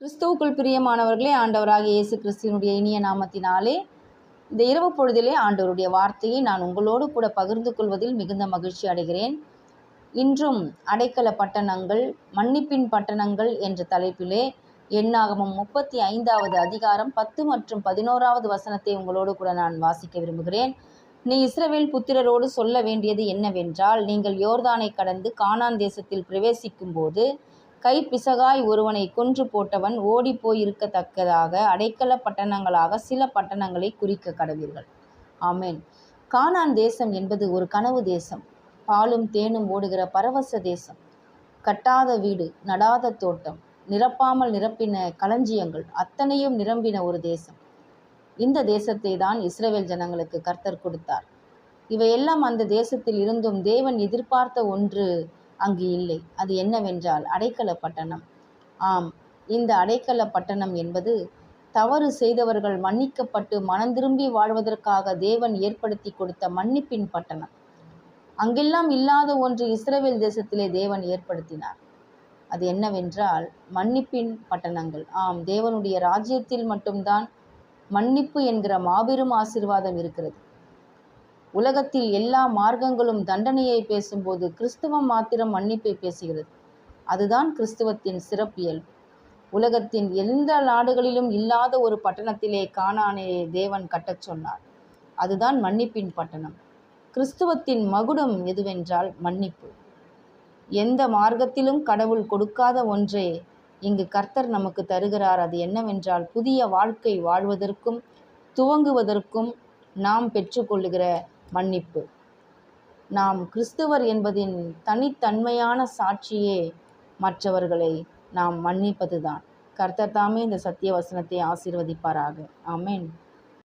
கிறிஸ்துவுக்குள் பிரியமானவர்களே ஆண்டவராக இயேசு கிறிஸ்துவனுடைய இனிய நாமத்தினாலே இந்த இரவு பொழுதிலே ஆண்டவருடைய வார்த்தையை நான் உங்களோடு கூட பகிர்ந்து கொள்வதில் மிகுந்த மகிழ்ச்சி அடைகிறேன். இன்றும் அடைக்கல பட்டணங்கள் மன்னிப்பின் பட்டணங்கள் என்ற தலைப்பிலே எண்ணாகமும் முப்பத்தி ஐந்தாவது அதிகாரம் பத்து மற்றும் பதினோராவது வசனத்தை உங்களோடு கூட நான் வாசிக்க விரும்புகிறேன். நீ இஸ்ரவேல் புத்திரரோடு சொல்ல வேண்டியது என்னவென்றால் நீங்கள் யோர்தானை கடந்து கானான் தேசத்தில் பிரவேசிக்கும் போது கை பிசகாய் ஒருவனை கொன்று போட்டவன் ஓடிப் போயிருக்கத்தக்கதாக அடைக்கல பட்டணங்களாக சில பட்டணங்களை குறிக்க கடவீர்கள். ஆமேன். கானான் தேசம் என்பது ஒரு கனவு தேசம். பாலும் தேனும் ஓடுகிற பரவச தேசம். கட்டாத வீடு நடாத தோட்டம் நிரப்பாமல் நிரப்பின களஞ்சியங்கள் அத்தனையும் நிரம்பின ஒரு தேசம். இந்த தேசத்தை தான் இஸ்ரேல் ஜனங்களுக்கு கர்த்தர் கொடுத்தார். இவையெல்லாம் அந்த தேசத்தில் இருந்தும் தேவன் எதிர்பார்த்த ஒன்று அங்கு இல்லை. அது என்னவென்றால் அடைக்கல பட்டணம். ஆம் இந்த அடைக்கல பட்டணம் என்பது தவறு செய்தவர்கள் மன்னிக்கப்பட்டு மனம் திரும்பி வாழ்வதற்காக தேவன் ஏற்படுத்தி கொடுத்த மன்னிப்பின் பட்டணம். அங்கெல்லாம் இல்லாத ஒன்று இஸ்ரேல் தேசத்திலே தேவன் ஏற்படுத்தினார். அது என்னவென்றால் மன்னிப்பின் பட்டணங்கள். ஆம் தேவனுடைய ராஜ்யத்தில் மட்டும்தான் மன்னிப்பு என்கிற மாபெரும் ஆசீர்வாதம் இருக்கிறது. உலகத்தில் எல்லா மார்க்கங்களும் தண்டனையை பேசும்போது கிறிஸ்துவம் மாத்திரம் மன்னிப்பை பேசுகிறது. அதுதான் கிறிஸ்துவத்தின் சிறப்பியல்பு உலகத்தின் எந்த நாடுகளிலும் இல்லாத ஒரு பட்டணத்திலே காணானே தேவன் கட்டச் சொன்னார். அதுதான் மன்னிப்பின் பட்டணம். கிறிஸ்துவத்தின் மகுடம் எதுவென்றால் மன்னிப்பு. எந்த மார்க்கத்திலும் கடவுள் கொடுக்காத ஒன்றே இங்கு கர்த்தர் நமக்கு தருகிறார். அது என்னவென்றால் புதிய வாழ்க்கை வாழ்வதற்கும் துவங்குவதற்கும் நாம் பெற்றுக்கொள்ளுகிற மன்னிப்பு. நாம் கிறிஸ்துவர் என்பதின் தனித்தன்மையான சாட்சியே மற்றவர்களை நாம் மன்னிப்பதுதான். கர்த்தர் தாமே இந்த சத்திய வசனத்தை ஆசீர்வதிப்பாராக. ஆமேன்.